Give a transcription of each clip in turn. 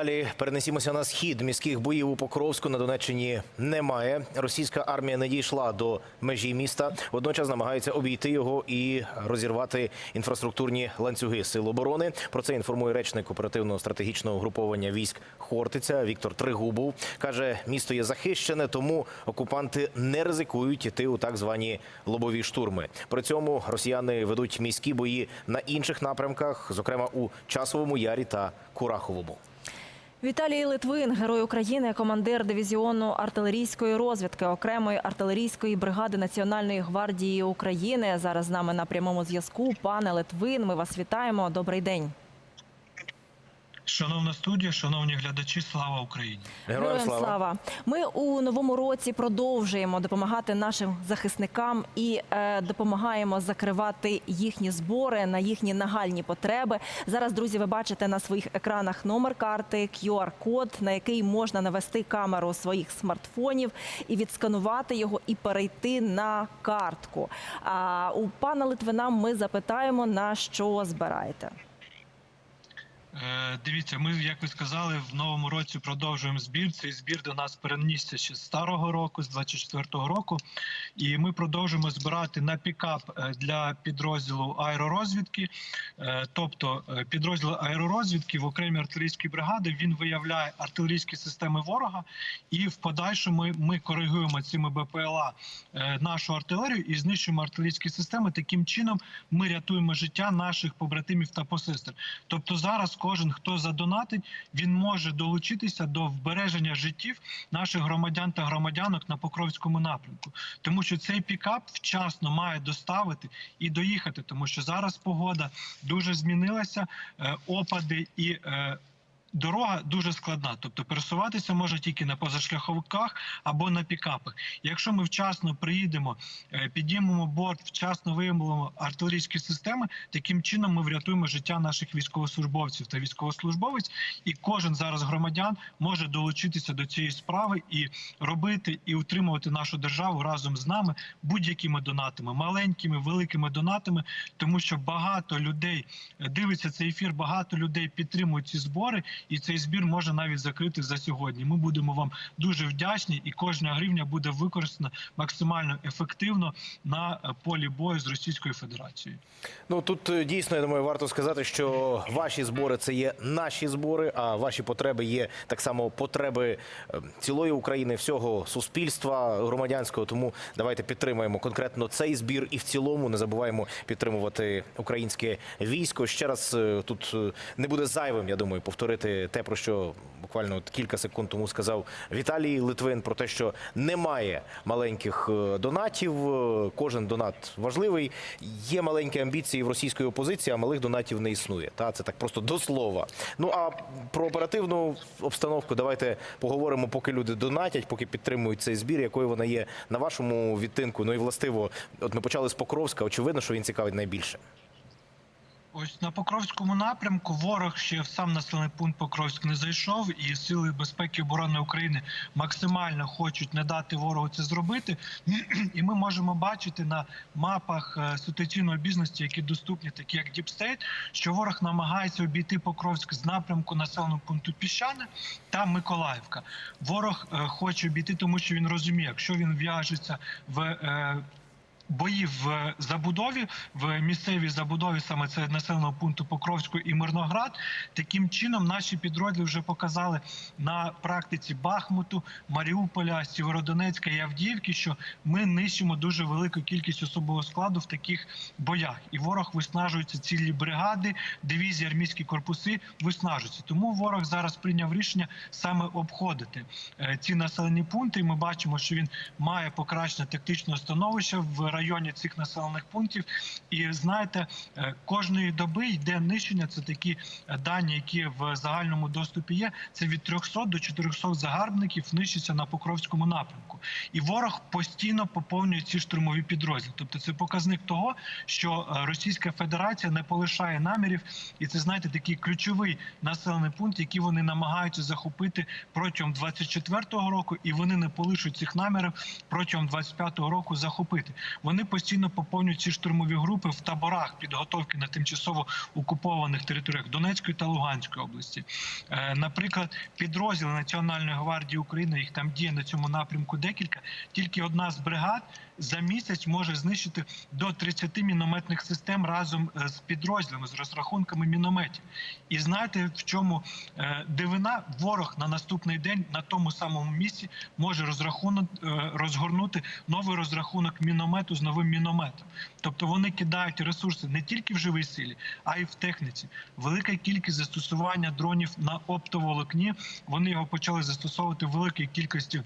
Далі перенесімося на схід. Міських боїв у Покровську на Донеччині немає. Російська армія не дійшла до межі міста. Водночас намагається обійти його і розірвати інфраструктурні ланцюги сил оборони. Про це інформує речник оперативного стратегічного угруповання військ Хортиця Віктор Тригубов. каже, місто є захищене, тому окупанти не ризикують іти у так звані лобові штурми. При цьому росіяни ведуть міські бої на інших напрямках, зокрема у часовому ярі та Кураховому. Віталій Литвин, герой України, командир дивізіону артилерійської розвідки окремої артилерійської бригади Національної гвардії України. Зараз з нами на прямому зв'язку. Пане Литвин, ми вас вітаємо. Добрий день. Шановна студія, шановні глядачі, слава Україні! Героям слава. Ми у новому році продовжуємо допомагати нашим захисникам і е, допомагаємо закривати їхні збори на їхні нагальні потреби. Зараз, друзі, ви бачите на своїх екранах номер карти, QR-код, на який можна навести камеру своїх смартфонів і відсканувати його і перейти на картку. А у пана Литвина ми запитаємо на що збираєте. Е, дивіться, ми, як ви сказали, в новому році продовжуємо збір. Цей збір до нас перенісся ще з старого року, з 24-го року. І ми продовжуємо збирати на пікап е, для підрозділу аеророзвідки. Е, тобто, е, підрозділ аеророзвідки в окремій артилерійській бригади він виявляє артилерійські системи ворога, і в подальшому ми, ми коригуємо цими БПЛА нашу артилерію і знищуємо артилерійські системи. Таким чином ми рятуємо життя наших побратимів та посестер. Тобто зараз кожен, хто задонатить, він може долучитися до вбереження життів наших громадян та громадянок на Покровському напрямку, тому що цей пікап вчасно має доставити і доїхати, тому що зараз погода дуже змінилася, е, опади і. Дорога дуже складна, тобто пересуватися можна тільки на позашляховиках або на пікапах. Якщо ми вчасно приїдемо, е, підіймемо борт, вчасно виявимо артилерійські системи, таким чином ми врятуємо життя наших військовослужбовців та військовослужбовець. І кожен зараз громадян може долучитися до цієї справи і робити і утримувати нашу державу разом з нами будь-якими донатами, маленькими, великими донатами, тому що багато людей е, дивиться цей ефір, багато людей підтримують ці збори, і цей збір може навіть закрити за сьогодні. Ми будемо вам дуже вдячні, і кожна гривня буде використана максимально ефективно на е, полі бою з Російською Федерацією. Ну тут е, дійсно я думаю, варто сказати, що ваші збори це є наші збори, а ваші потреби є так само потреби е, цілої України, всього суспільства громадянського. Тому давайте підтримаємо конкретно цей збір і в цілому не забуваємо підтримувати українське військо. Ще раз тут не буде зайвим, я думаю, повторити те, про що буквально от кілька секунд тому сказав Віталій Литвин, про те, що немає маленьких е, донатів. е, Кожен донат важливий. Є маленькі амбіції в російської опозиції, а малих донатів не існує. Та це так просто до слова. Ну а про оперативну обстановку давайте поговоримо, поки люди донатять, поки підтримують цей збір, якою вона є на вашому відтинку. Ну і властиво, от ми почали з Покровська. Очевидно, що він цікавить найбільше. Ось на Покровському напрямку ворог ще в сам населений пункт Покровськ не зайшов, і сили безпеки і оборони України максимально хочуть не дати ворогу це зробити. І ми можемо бачити на мапах е, ситуаційної бізнесу, які доступні, такі як State, що ворог намагається обійти Покровськ з напрямку населеного пункту Піщане та Миколаївка. Ворог е, хоче обійти, тому що він розуміє, якщо він в'яжеться в е, бої в забудові в місцевій забудові, саме це населеного пункту Покровську і Мирноград. Таким чином наші підрозділи вже показали на практиці Бахмуту, Маріуполя, Сєвєродонецька і Авдіївки, що ми нищимо дуже велику кількість особового складу в таких боях, і ворог виснажується цілі бригади, дивізії, армійські корпуси виснажуються. Тому ворог зараз прийняв рішення саме обходити е, ці населені пункти. І ми бачимо, що він має покращення тактичного становища в районі цих населених пунктів. І знаєте, е, кожної доби йде нищення. Це такі е, дані, які в загальному доступі є. Це від 300 до 400 загарбників нищиться на Покровському напрямку. І ворог постійно поповнює ці штурмові підрозділи. Тобто, це показник того, що е, Російська Федерація не полишає намірів, і це знаєте такий ключовий населений пункт, який вони намагаються захопити протягом 24-го року, і вони не полишуть цих намірів протягом 25-го року захопити. Вони постійно поповнюють ці штурмові групи в таборах підготовки на тимчасово окупованих територіях Донецької та Луганської області. Е, Наприклад, підрозділи Національної гвардії України їх там діє на цьому напрямку декілька. Тільки одна з бригад за місяць може знищити до 30 мінометних систем разом е, з підрозділами з розрахунками мінометів. І знаєте, в чому е, дивина? Ворог на наступний день на тому самому місці може розрахунок розгорнути новий розрахунок міномету з новим мінометом. Тобто вони кидають ресурси не тільки в живій силі, а й в техніці. Велика кількість застосування дронів на оптоволокні. Вони його почали застосовувати в великій кількості.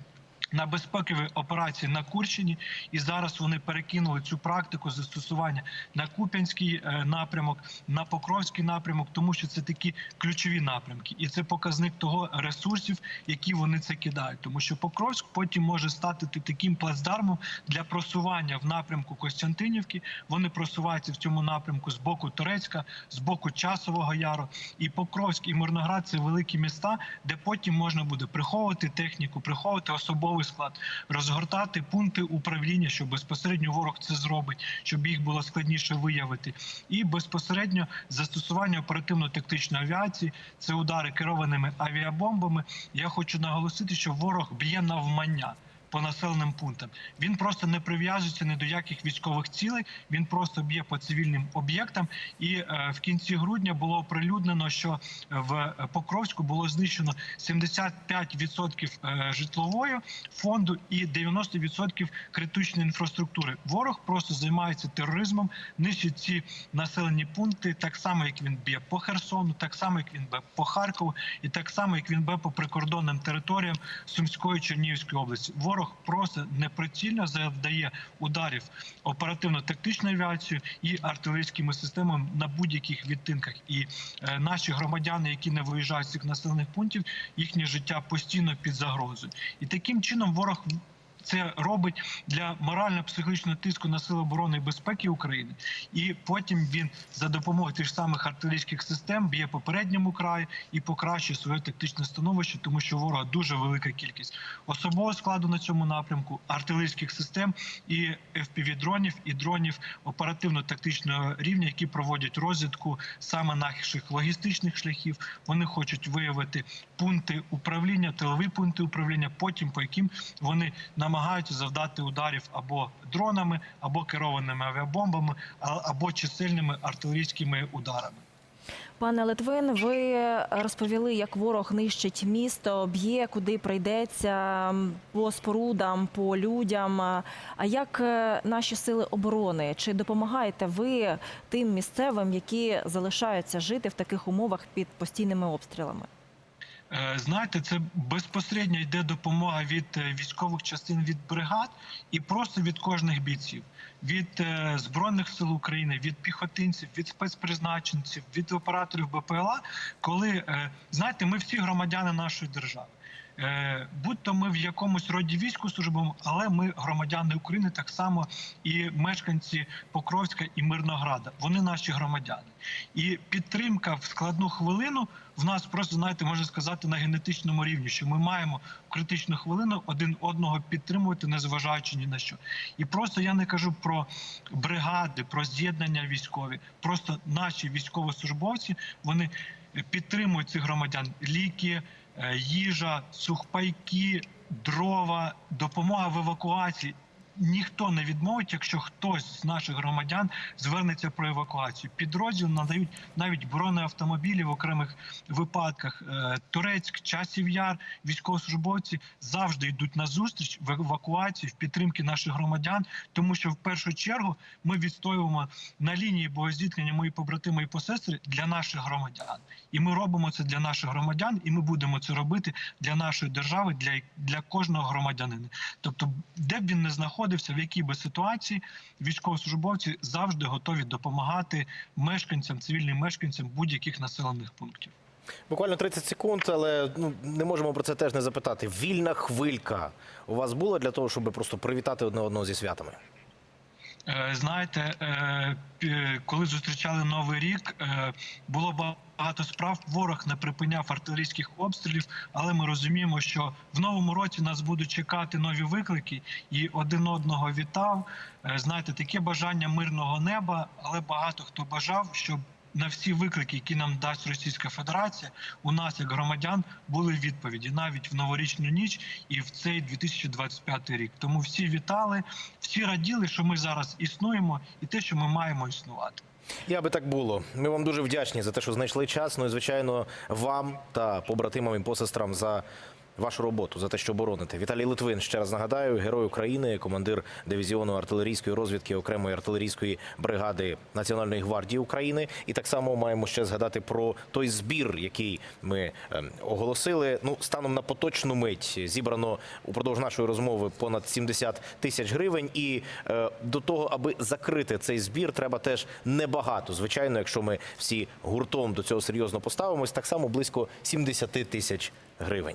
На безпекові операції на Курщині, і зараз вони перекинули цю практику застосування на Куп'янський е, напрямок, на Покровський напрямок, тому що це такі ключові напрямки, і це показник того ресурсів, які вони це кидають. Тому що Покровськ потім може стати таким плацдармом для просування в напрямку Костянтинівки. Вони просуваються в цьому напрямку з боку Турецька, з боку Часового Яру. І Покровськ і Мирноград це великі міста, де потім можна буде приховувати техніку, приховувати особовий склад, розгортати пункти управління, що безпосередньо ворог це зробить, щоб їх було складніше виявити, і безпосередньо застосування оперативно-тактичної авіації, це удари керованими авіабомбами. Я хочу наголосити, що ворог б'є навмання. По населеним пунктам він просто не прив'язується ні до яких військових цілей. Він просто б'є по цивільним об'єктам. І е, в кінці грудня було оприлюднено, що в Покровську було знищено 75% е, житлової фонду і 90% критичної інфраструктури. Ворог просто займається тероризмом, нищить ці населені пункти, так само як він б'є по Херсону, так само як він б'є по Харкову, і так само як він б'є по прикордонним територіям Сумської Чернігівської області. Ворог просто неприцільно завдає ударів оперативно-тактичною авіацією і артилерійськими системами на будь-яких відтинках. І е, наші громадяни, які не виїжджають з цих населених пунктів, їхнє життя постійно під загрозою. І таким чином ворог. Це робить для морально-психологічного тиску на сили оборони і безпеки України, і потім він за допомогою тих самих артилерійських систем б'є по передньому краї і покращує своє тактичне становище, тому що ворога дуже велика кількість особового складу на цьому напрямку, артилерійських систем і fpv дронів і дронів оперативно-тактичного рівня, які проводять розвідку саме наших логістичних шляхів. Вони хочуть виявити пункти управління, тилові пункти управління, потім по яким вони намагаються завдати ударів або дронами, або керованими авіабомбами, або чисельними артилерійськими ударами. Пане Литвин, ви розповіли, як ворог нищить місто, б'є, куди прийдеться по спорудам, по людям. А як е, наші сили оборони? Чи допомагаєте ви тим місцевим, які залишаються жити в таких умовах під постійними обстрілами? Е, Знаєте, це безпосередньо йде допомога від е, військових частин від бригад і просто від кожних бійців, від е, збройних сил України, від піхотинців, від спецпризначенців, від операторів БПЛА. Коли знаєте, ми всі громадяни нашої держави. Е, Будь-то ми в якомусь роді війську служимо, але ми громадяни України так само і мешканці Покровська і Мирнограда. Вони наші громадяни. І підтримка в складну хвилину в нас просто знаєте, можна сказати на генетичному рівні, що ми маємо в критичну хвилину один одного підтримувати, незважаючи ні на що. І просто я не кажу про бригади, про з'єднання військові. Просто наші військовослужбовці вони підтримують цих громадян ліки, їжа, сухпайки, дрова, допомога в евакуації. Ніхто не відмовить, якщо хтось з наших громадян звернеться про евакуацію. Підрозділ надають навіть бронеавтомобілі в окремих випадках. Е, Турецьк, часів яр, військовослужбовці завжди йдуть на зустріч в евакуації, в підтримки наших громадян, тому що в першу чергу ми відстоюємо на лінії боєзіткнення мої побратими і посестри для наших громадян, і ми робимо це для наших громадян, і ми будемо це робити для нашої держави, для, для кожного громадянина. Тобто, де б він не знаходився, в якій би ситуації військовослужбовці завжди готові допомагати мешканцям, цивільним мешканцям будь-яких населених пунктів. Буквально 30 секунд, але ну не можемо про це теж не запитати. Вільна хвилька у вас була для того, щоб просто привітати одне одного зі святами? Е, Знаєте, е, коли зустрічали новий рік, е, було багато справ. Ворог не припиняв артилерійських обстрілів, але ми розуміємо, що в новому році нас будуть чекати нові виклики, і один одного вітав. Знаєте, таке бажання мирного неба, але багато хто бажав, щоб на всі виклики, які нам дасть Російська Федерація, у нас, як громадян, були відповіді навіть в новорічну ніч і в цей 2025 рік. Тому всі вітали, всі раділи, що ми зараз існуємо, і те, що ми маємо існувати. Я би так було. Ми вам дуже вдячні за те, що знайшли час. Ну і звичайно, вам та побратимам і посестрам за вашу роботу, за те, що бороните. Віталій Литвин ще раз нагадаю, герой України, командир дивізіону артилерійської розвідки окремої артилерійської бригади Національної гвардії України. І так само маємо ще згадати про той збір, який ми ем, оголосили. Ну, станом на поточну мить зібрано упродовж нашої розмови понад 70 тисяч гривень. І е, до того, аби закрити цей збір, треба теж небагато. Звичайно, якщо ми всі гуртом до цього серйозно поставимось, так само близько 70 тисяч гривень.